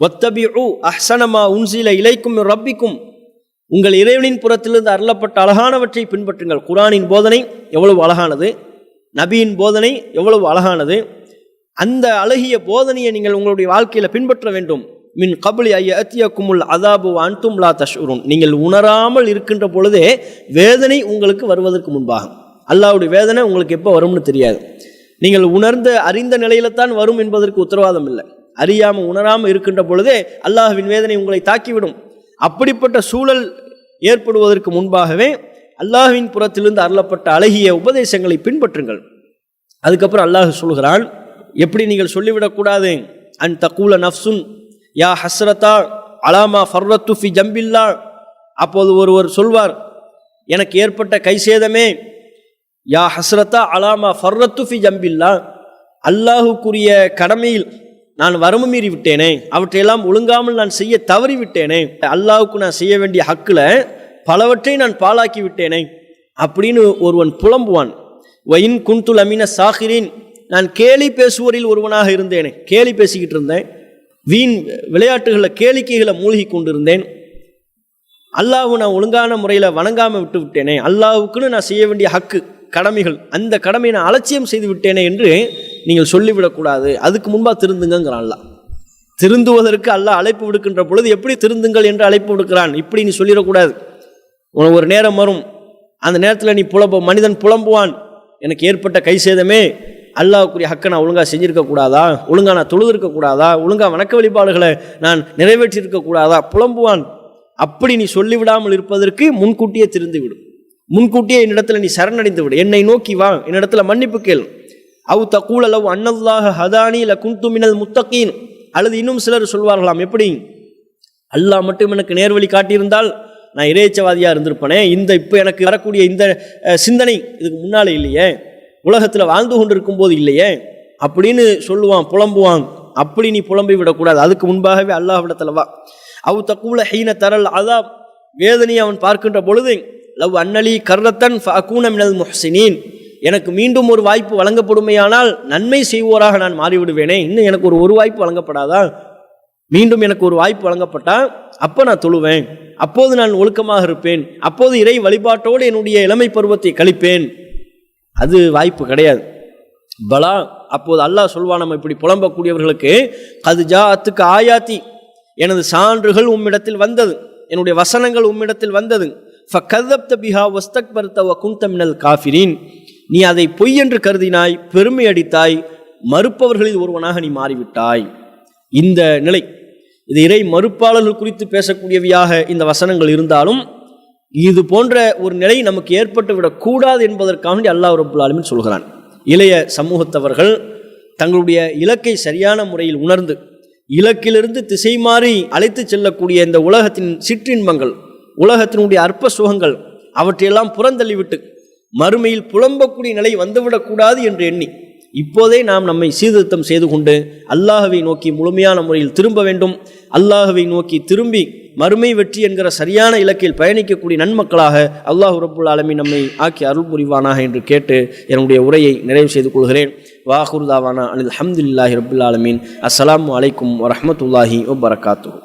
ஒத்தபிஉ அஹ்சனமா உன்சில இலைக்கும் ரப்பிக்கும். உங்கள் இறைவனின் புறத்திலிருந்து அருளப்பட்ட அழகானவற்றை பின்பற்றுங்கள். குரானின் போதனை எவ்வளவு அழகானது? நபியின் போதனை எவ்வளவு அழகானது? அந்த அழகிய போதனையை நீங்கள் உங்களுடைய வாழ்க்கையில் பின்பற்ற வேண்டும். மின் கபலி ஐய அத்தியக்குமுல் அதாபு அன்தும் லா தஷ்ரூன் நீங்கள் உணராமல் இருக்கின்ற பொழுதே வேதனை உங்களுக்கு வருவதற்கு முன்பாகும் அல்லாவுடைய வேதனை உங்களுக்கு எப்போ வரும்னு தெரியாது. நீங்கள் உணர்ந்த அறிந்த நிலையில தான் வரும் என்பதற்கு உத்தரவாதம் இல்லை. அறியாமல் உணராமல் இருக்கின்ற பொழுதே அல்லாஹுவின் வேதனை உங்களை தாக்கிவிடும். அப்படிப்பட்ட சூழல் ஏற்படுவதற்கு முன்பாகவே அல்லாஹுவின் புறத்திலிருந்து அருளப்பட்ட அழகிய உபதேசங்களை பின்பற்றுங்கள். அதுக்கப்புறம் அல்லாஹ் சொல்கிறான் எப்படி நீங்கள் சொல்லிவிடக்கூடாது அன் தக்கூல நஃப்சுன் யா ஹஸ்ரத்தா அலாமா ஃபர்ரத்து ஃபி ஜம்பில்லா. அப்போது ஒருவர் சொல்வார் எனக்கு ஏற்பட்ட கைசேதமே யா ஹஸ்ரத்தா அலாமா ஃபர்ரத்து ஃபி ஜம்பில்லா. அல்லாஹுக்குரிய கடமையில் நான் வரம்பு மீறி விட்டேனே அவற்றையெல்லாம் ஒழுங்காமல் நான் செய்ய தவறி விட்டேனே அல்லாஹுக்கு நான் செய்ய வேண்டிய ஹக்கில் பலவற்றை நான் பாழாக்கி விட்டேனே அப்படின்னு ஒருவன் புலம்புவான். வயின் குந்துல் அமீன சாஹிரின் நான் கேலி பேசுவோரில் ஒருவனாக இருந்தேனே கேலி பேசிக்கிட்டு இருந்தேன். வீண் விளையாட்டுகளில் கேளிக்கைகளை மூழ்கி கொண்டிருந்தேன். அல்லாஹ்வை நான் ஒழுங்கான முறையில் வணங்காமல் விட்டு விட்டேனே அல்லாவுக்குன்னு நான் செய்ய வேண்டிய ஹக்கு கடமைகள் அந்த கடமையை நான் அலட்சியம் செய்து விட்டேனே என்று நீங்கள் சொல்லிவிடக்கூடாது. அதுக்கு முன்பாக திருந்துங்கிறான் திருந்துவதற்கு அல்லாஹ் அழைப்பு விடுக்கின்ற பொழுது எப்படி திருந்துங்கள் என்று அழைப்பு விடுக்கிறான்? இப்படி நீ சொல்லிடக்கூடாது. உனக்கு ஒரு நேரம் வரும். அந்த நேரத்தில் நீ புலம்ப மனிதன் புலம்புவான். எனக்கு ஏற்பட்ட கை சேதமே. அல்லாவுக்குரிய ஹக்கை நான் ஒழுங்காக செஞ்சுருக்கக்கூடாதா ஒழுங்காக நான் தொழுதிருக்கக்கூடாதா ஒழுங்காக வணக்க வழிபாடுகளை நான் நிறைவேற்றியிருக்கக்கூடாதா புலம்புவான். அப்படி நீ சொல்லிவிடாமல் இருப்பதற்கு முன்கூட்டியே திருந்து விடும் முன்கூட்டியே என்னிடத்தில் நீ சரணடைந்து விடு என்னை நோக்கி வா. என்னிடத்தில் மன்னிப்பு கேள். அவு தக்கூல் அளவு அன்னல்லாஹ ஹதானி ல குந்து மினல் முத்தகீன். அல்லது இன்னும் சிலர் சொல்வார்களாம் எப்படி? அல்லாஹ் மட்டும் எனக்கு நேர்வழி காட்டியிருந்தால் நான் இறைச்சவாதியாக இருந்திருப்பனே. இந்த இப்போ எனக்கு வரக்கூடிய இந்த சிந்தனை இதுக்கு முன்னாலே இல்லையே. உலகத்தில் வாழ்ந்து கொண்டிருக்கும் போது இல்லையே. அப்படின்னு சொல்லுவான் புலம்புவான். அப்படி நீ புலம்பி விடக்கூடாது. அதுக்கு முன்பாகவே அல்லாஹ்விடத்தில் வா. அவு தக்கூல ஹீன தரல் அதா வேதனையை அவன் பார்க்கின்ற பொழுது லவ் அன்னலி கர்ரத்தன் ஃபஅகூன மினல் முஹ்சினீன். எனக்கு மீண்டும் ஒரு வாய்ப்பு வழங்கப்படுமையானால் நன்மை செய்வோராக நான் மாறிவிடுவேனே. இன்னும் எனக்கு ஒரு ஒரு வாய்ப்பு வழங்கப்படாதா? மீண்டும் எனக்கு ஒரு வாய்ப்பு வழங்கப்பட்டால் அப்போ நான் தொழுவேன். அப்போது நான் ஒழுக்கமாக இருப்பேன். அப்போது இறை வழிபாட்டோடு என்னுடைய இளமை பருவத்தை கழிப்பேன். அது வாய்ப்பு கிடையாது. பலா அப்போது அல்லாஹ் சொல்வான் நம்ம இப்படி புலம்பக்கூடியவர்களுக்கு அது ஜா அத்துக்கு ஆயாத்தி. எனது சான்றுகள் உம்மிடத்தில் வந்தது. என்னுடைய வசனங்கள் உம்மிடத்தில் வந்தது. ஃபகதப்த பிஹா வஸ்தக்பர்த வகுந்த குந்தமினல் காஃபிரின். நீ அதை பொய் என்று கருதினாய் பெருமை அடித்தாய் மறுப்பவர்களில் ஒருவனாக நீ மாறிவிட்டாய். இந்த நிலை. இது இறை மறுப்பாளர்கள் குறித்து பேசக்கூடியவையாக இந்த வசனங்கள் இருந்தாலும் இது போன்ற ஒரு நிலை நமக்கு ஏற்பட்டு விடக்கூடாது என்பதற்காக வேண்டி அல்லாஹ் ரபுல் ஆலமின் சொல்கிறான். இளைய சமூகத்தவர்கள் தங்களுடைய இலக்கை சரியான முறையில் உணர்ந்து இலக்கிலிருந்து திசை மாறி அழைத்து செல்லக்கூடிய இந்த உலகத்தின் சிற்றின்பங்கள் உலகத்தினுடைய அற்ப சுகங்கள் அவற்றையெல்லாம் புறந்தள்ளிவிட்டு மறுமையில் புலம்பக்கூடிய நிலை வந்துவிடக்கூடாது என்று எண்ணி இப்போதே நாம் நம்மை சீர்திருத்தம் செய்து கொண்டு அல்லாஹவை நோக்கி முழுமையான முறையில் திரும்ப வேண்டும். அல்லாஹவை நோக்கி திரும்பி மறுமை வெற்றி என்கிற சரியான இலக்கில் பயணிக்கக்கூடிய நன்மக்களாக அல்லாஹ் ரபுல் ஆலமி நம்மை ஆக்கி அருள் புரிவானாக என்று கேட்டு என்னுடைய உரையை நிறைவு செய்து கொள்கிறேன். வாஹுர்தாவானா அனில் அஹமதுல்லாஹி ரபுல் ஆலமீன். அஸ்லாம் அலைக்கும் வரமத்துல்லாஹி வபரகாத்துஹு.